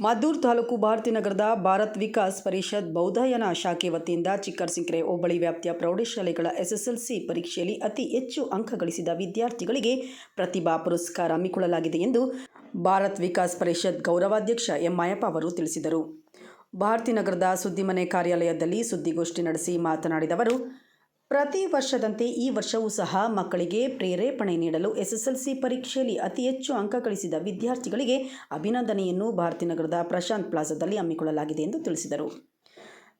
ಮದ್ದೂರು ತಾಲೂಕು ಭಾರತೀನಗರದ ಭಾರತ್ ವಿಕಾಸ್ ಪರಿಷತ್ ಬೌದ್ಧಯನ ಶಾಖೆ ವತಿಯಿಂದ ಚಿಕ್ಕರಸಿಂಕೆರೆ ಹೋಬಳಿ ವ್ಯಾಪ್ತಿಯ ಪ್ರೌಢಶಾಲೆಗಳ ಎಸ್ಎಸ್ಎಲ್ಸಿ ಪರೀಕ್ಷೆಯಲ್ಲಿ ಅತಿ ಹೆಚ್ಚು ಅಂಕ ಗಳಿಸಿದ ವಿದ್ಯಾರ್ಥಿಗಳಿಗೆ ಪ್ರತಿಭಾ ಪುರಸ್ಕಾರ ಹಮ್ಮಿಕೊಳ್ಳಲಾಗಿದೆ ಎಂದು ಭಾರತ್ ವಿಕಾಸ್ ಪರಿಷತ್ ಗೌರವಾಧ್ಯಕ್ಷ ಎಂ ಮಾಯಪ್ಪ ಅವರು ತಿಳಿಸಿದರು. ಭಾರತೀನಗರದ ಸುದ್ದಿಮನೆ ಕಾರ್ಯಾಲಯದಲ್ಲಿ ಸುದ್ದಿಗೋಷ್ಠಿ ನಡೆಸಿ ಮಾತನಾಡಿದ ಅವರು ಪ್ರತಿ ವರ್ಷದಂತೆ ಈ ವರ್ಷವೂ ಸಹ ಮಕ್ಕಳಿಗೆ ಪ್ರೇರೇಪಣೆ ನೀಡಲು ಎಸ್ಎಸ್ಎಲ್ಸಿ ಪರೀಕ್ಷೆಯಲ್ಲಿ ಅತಿ ಹೆಚ್ಚು ಅಂಕ ಗಳಿಸಿದ ವಿದ್ಯಾರ್ಥಿಗಳಿಗೆ ಅಭಿನಂದನೆಯನ್ನು ಭಾರತೀನಗರದ ಪ್ರಶಾಂತ್ ಪ್ಲಾಜಾದಲ್ಲಿ ಹಮ್ಮಿಕೊಳ್ಳಲಾಗಿದೆ ಎಂದು ತಿಳಿಸಿದರು.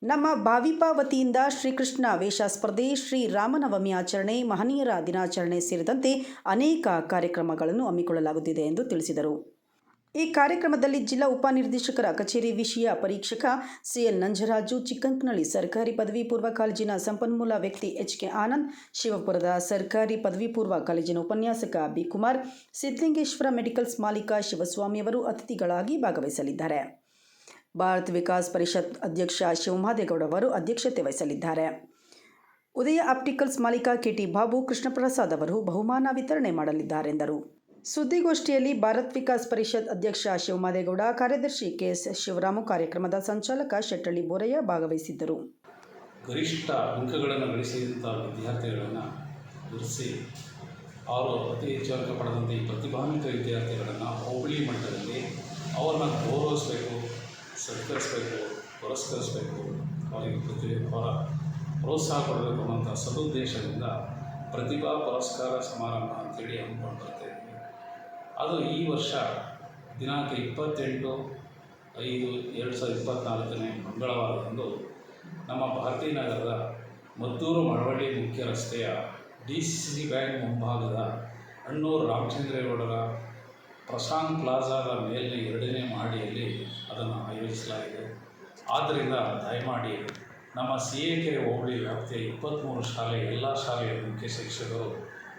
ನಮ್ಮ ಭಾವಿಪ ವತಿಯಿಂದ ಶ್ರೀಕೃಷ್ಣ ವೇಷ ಸ್ಪರ್ಧೆ, ಶ್ರೀ ರಾಮನವಮಿ ಆಚರಣೆ, ಮಹನೀಯರ ದಿನಾಚರಣೆ ಸೇರಿದಂತೆ ಅನೇಕ ಕಾರ್ಯಕ್ರಮಗಳನ್ನು ಹಮ್ಮಿಕೊಳ್ಳಲಾಗುತ್ತಿದೆ ಎಂದು ತಿಳಿಸಿದರು. ಈ ಕಾರ್ಯಕ್ರಮದಲ್ಲಿ ಜಿಲ್ಲಾ ಉಪನಿರ್ದೇಶಕರ ಕಚೇರಿ ವಿಷಯ ಪರೀಕ್ಷಕ ಸಿಎನ್ ನಂಜರಾಜು, ಚಿಕ್ಕಂಕನಳ್ಳಿ ಸರ್ಕಾರಿ ಪದವಿ ಪೂರ್ವ ಕಾಲೇಜಿನ ಸಂಪನ್ಮೂಲ ವ್ಯಕ್ತಿ ಎಚ್ ಕೆ ಆನಂದ್, ಶಿವಪುರದ ಸರ್ಕಾರಿ ಪದವಿ ಪೂರ್ವ ಕಾಲೇಜಿನ ಉಪನ್ಯಾಸಕ ಬಿ ಕುಮಾರ್ ಸಿದ್ಧಲಿಂಗೇಶ್ವರ ಮೆಡಿಕಲ್ಸ್ ಮಾಲೀಕ ಶಿವಸ್ವಾಮಿಯವರು ಅತಿಥಿಗಳಾಗಿ ಭಾಗವಹಿಸಲಿದ್ದಾರೆ. ಭಾರತ್ ವಿಕಾಸ್ ಪರಿಷತ್ ಅಧ್ಯಕ್ಷ ಶಿವಮಹಾದೇಗೌಡ ಅವರು ಅಧ್ಯಕ್ಷತೆ ವಹಿಸಲಿದ್ದಾರೆ. ಉದಯ ಆಪ್ಟಿಕಲ್ಸ್ ಮಾಲೀಕ ಕೆಟಿ ಬಾಬು ಕೃಷ್ಣಪ್ರಸಾದ್ ಅವರು ಬಹುಮಾನ ವಿತರಣೆ ಮಾಡಲಿದ್ದಾರೆಂದರು. ಸುದ್ದಿಗೋಷ್ಠಿಯಲ್ಲಿ ಭಾರತ್ ವಿಕಾಸ್ ಪರಿಷತ್ ಅಧ್ಯಕ್ಷ ಶಿವಮಾದೇಗೌಡ, ಕಾರ್ಯದರ್ಶಿ ಕೆಎಸ್ ಶಿವರಾಮು, ಕಾರ್ಯಕ್ರಮದ ಸಂಚಾಲಕ ಶೆಟ್ಟಳ್ಳಿ ಬೋರಯ್ಯ ಭಾಗವಹಿಸಿದ್ದರು. ಗರಿಷ್ಠ ಅಂಕಗಳನ್ನು ಗಳಿಸಿದಂಥ ವಿದ್ಯಾರ್ಥಿಗಳನ್ನು ಗುರುತಿಸಿ ಅವರು ಅತಿ ಹೆಚ್ಚು ಅಂಕ ಪಡೆದಂಥ ಈ ಪ್ರತಿಭಾನ್ವಿತ ವಿದ್ಯಾರ್ಥಿಗಳನ್ನು ಹೋಬಳಿ ಮಟ್ಟದಲ್ಲಿ ಅವರನ್ನು ಗೌರವಿಸಬೇಕು, ಸತ್ಕರಿಸಬೇಕು, ಪುರಸ್ಕರಿಸಬೇಕು. ಅವರಿಗೆ ಪ್ರತಿ, ಅವರ ಪ್ರೋತ್ಸಾಹ ಕೊಡಬೇಕು ಅನ್ನೋಂಥ ಸದುದ್ದೇಶದಿಂದ ಪ್ರತಿಭಾ ಪುರಸ್ಕಾರ ಸಮಾರಂಭ ಅಂತೇಳಿ ಹಮ್ಮಿಕೊಂಡು ಬರ್ತಾ ಅದು ಈ ವರ್ಷ ದಿನಾಂಕ ಇಪ್ಪತ್ತೆಂಟು ಐದು ಎರಡು ಸಾವಿರದ ಇಪ್ಪತ್ತ್ನಾಲ್ಕನೇ ಮಂಗಳವಾರದಂದು ನಮ್ಮ ಭಾರತೀನಗರದ ಮದ್ದೂರು ಮಳವಳ್ಳಿ ಮುಖ್ಯ ರಸ್ತೆಯ ಡಿ ಸಿ ಸಿ ಬ್ಯಾಂಕ್ ಮುಂಭಾಗದ ಅಣ್ಣೂರು ರಾಮಚಂದ್ರೇಗೌಡರ ಪ್ರಶಾಂತ್ ಪ್ಲಾಜಾದ ಮೇಲಿನ ಎರಡನೇ ಮಹಡಿಯಲ್ಲಿ ಅದನ್ನು ಆಯೋಜಿಸಲಾಗಿದೆ. ಆದ್ದರಿಂದ ದಯಮಾಡಿ ನಮ್ಮ ಸಿ ಎ ಕೆ ಹೋಬಳಿ ವ್ಯಾಪ್ತಿಯ ಇಪ್ಪತ್ತ್ಮೂರು ಶಾಲೆ, ಎಲ್ಲ ಶಾಲೆಯ ಮುಖ್ಯ ಶಿಕ್ಷಕರು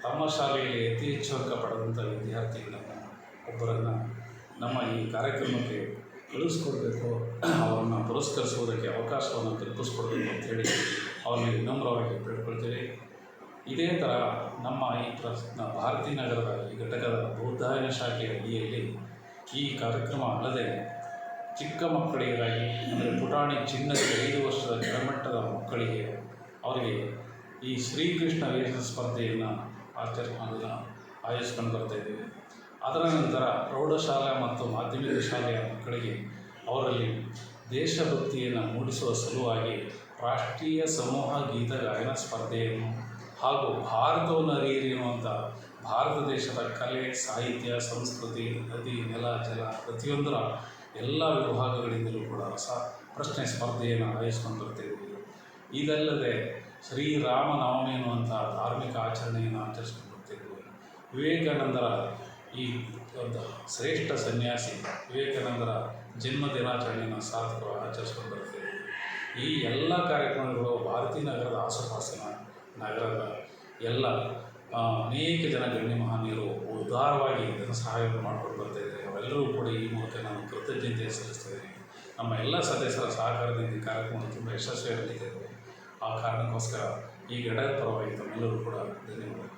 ತಮ್ಮ ಶಾಲೆಯಲ್ಲಿ ಹೆಚ್ಚು ಅಂಕ ಪಡೆದಂಥ ವಿದ್ಯಾರ್ಥಿಗಳನ್ನು ಒಬ್ಬರನ್ನು ನಮ್ಮ ಈ ಕಾರ್ಯಕ್ರಮಕ್ಕೆ ಕಳಿಸ್ಕೊಡ್ಬೇಕು ಅವರನ್ನು ಪುರಸ್ಕರಿಸುವುದಕ್ಕೆ ಅವಕಾಶವನ್ನು ಕಲ್ಪಿಸ್ಕೊಡ್ಬೇಕು ಅಂತೇಳಿ ಅವ್ರನ್ನ ವಿನಮ್ರವಾಗಿ ಬೇಡ್ಕೊಳ್ತೀವಿ ಇದೇ ಥರ ನಮ್ಮ ಈ ಪ್ರ ಭಾರತೀನಗರದ ಈ ಘಟಕದ ಬೌದ್ಧಾಯನ ಶಾಖೆಯ ಅಡಿಯಲ್ಲಿ ಈ ಕಾರ್ಯಕ್ರಮ ಅಲ್ಲದೆ ಚಿಕ್ಕ ಮಕ್ಕಳಿಗಾಗಿ ಅಂದರೆ ಪುಟಾಣಿ ಚಿನ್ನದ ಐದು ವರ್ಷದ ಕೆಳಮಟ್ಟದ ಮಕ್ಕಳಿಗೆ ಅವರಿಗೆ ಈ ಶ್ರೀಕೃಷ್ಣ ವೇಷ ಸ್ಪರ್ಧೆಯನ್ನು ಆಚರಣೆ ಆಯೋಜಿಸ್ಕೊಂಡು ಬರ್ತಾ ಇದ್ದೀವಿ. ಅದರ ನಂತರ ಪ್ರೌಢಶಾಲೆ ಮತ್ತು ಮಾಧ್ಯಮಿಕ ಶಾಲೆಯ ಮಕ್ಕಳಿಗೆ ಅವರಲ್ಲಿ ದೇಶಭಕ್ತಿಯನ್ನು ಮೂಡಿಸುವ ಸಲುವಾಗಿ ರಾಷ್ಟ್ರೀಯ ಸಮೂಹ ಗೀತ ಗಾಯನ ಸ್ಪರ್ಧೆಯನ್ನು ಹಾಗೂ ಭಾರತವನ್ನು ಅರಿಯಿರಿ ಅನ್ನುವಂಥ ಭಾರತ ದೇಶದ ಕಲೆ, ಸಾಹಿತ್ಯ, ಸಂಸ್ಕೃತಿ, ನದಿ, ನೆಲ, ಜಲ ಪ್ರತಿಯೊಂದರ ಎಲ್ಲ ವಿಭಾಗಗಳಿಂದಲೂ ಕೂಡ ಹೊಸ ಪ್ರಶ್ನೆ ಸ್ಪರ್ಧೆಯನ್ನು ಆಯೋಜಿಸ್ಕೊಂಡು ಇದಲ್ಲದೆ ಶ್ರೀರಾಮನವಮಿ ಎನ್ನುವಂಥ ಧಾರ್ಮಿಕ ಆಚರಣೆಯನ್ನು ಆಚರಿಸ್ಕೊಂಡು ಬರ್ತಿದ್ದೀವಿ ವಿವೇಕಾನಂದರ ಈ ಒಂದು ಶ್ರೇಷ್ಠ ಸನ್ಯಾಸಿ ವಿವೇಕಾನಂದರ ಜನ್ಮ ದಿನಾಚರಣೆಯನ್ನು ಸಾರ್ಥಕವಾಗಿ ಆಚರಿಸ್ಕೊಂಡು ಬರ್ತೇವೆ ಈ ಎಲ್ಲ ಕಾರ್ಯಕ್ರಮಗಳು ಭಾರತೀನಗರದ ಆಸುಪಾಸಿನ ನಗರದ ಎಲ್ಲ ಅನೇಕ ಜನ ಗಣ್ಯ ಮಹಾನೀಯರು ಉದಾರವಾಗಿ ಇದನ್ನು ಸಹಾಯವನ್ನು ಮಾಡಿಕೊಂಡು ಬರ್ತಾ ಇದ್ದಾರೆ ಅವೆಲ್ಲರೂ ಕೂಡ ಈ ಮೂಲಕ ನಾನು ಕೃತಜ್ಞತೆ ಸಲ್ಲಿಸ್ತಿದ್ದೇನೆ. ನಮ್ಮ ಎಲ್ಲ ಸದಸ್ಯರ ಸಹಕಾರದಿಂದ ಈ ಕಾರ್ಯಕ್ರಮ ತುಂಬ ಯಶಸ್ವಿಯಾಗಿ ನಡೀತಾ ಇದೆ ಆ ಕಾರಣಕ್ಕೋಸ್ಕರ ಈ ಘಟಕದ ಪರವಾಗಿ ತಮ್ಮೆಲ್ಲರೂ ಕೂಡ ಧನ್ಯವಾದ